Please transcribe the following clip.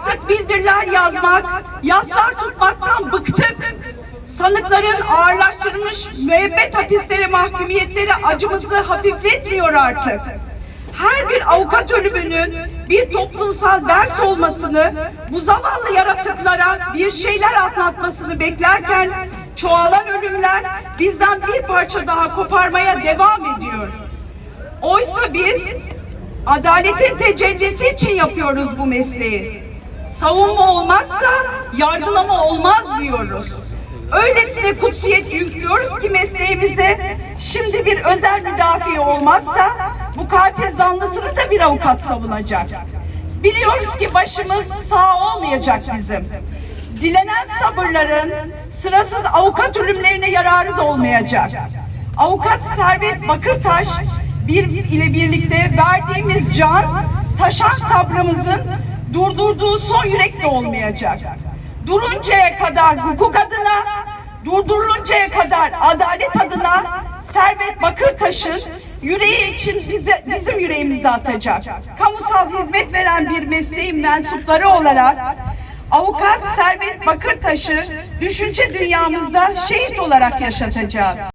Artık bildiriler yazmak, yaslar tutmaktan bıktık. Sanıkların ağırlaştırılmış müebbet hapislere mahkumiyetleri acımızı hafifletmiyor artık. Her bir avukat ölümünün bir toplumsal ders olmasını, bu zavallı yaratıklara bir şeyler anlatmasını beklerken çoğalan ölümler bizden bir parça daha koparmaya devam ediyor. Oysa biz adaletin tecellisi için yapıyoruz bu mesleği. Savunma olmazsa yargılama olmaz diyoruz. Öylesine kutsiyet yüklüyoruz ki mesleğimize şimdi bir özel müdafi olmazsa bu katil zanlısını da bir avukat savunacak. Biliyoruz ki başımız sağ olmayacak bizim. Dilenen sabırların sırasız avukat ölümlerine yararı da olmayacak. Avukat Servet Bakırtaş bir ile birlikte verdiğimiz can taşan sabrımızın durdurduğu son yürek de olmayacak. Duruncaya kadar hukuk adına, durduruluncaya kadar adalet adına Servet Bakırtaş'ın yüreği için bize, bizim yüreğimizde atacak. Kamusal hizmet veren bir mesleğin mensupları olarak avukat Servet Bakırtaş'ı düşünce dünyamızda şehit olarak yaşatacağız.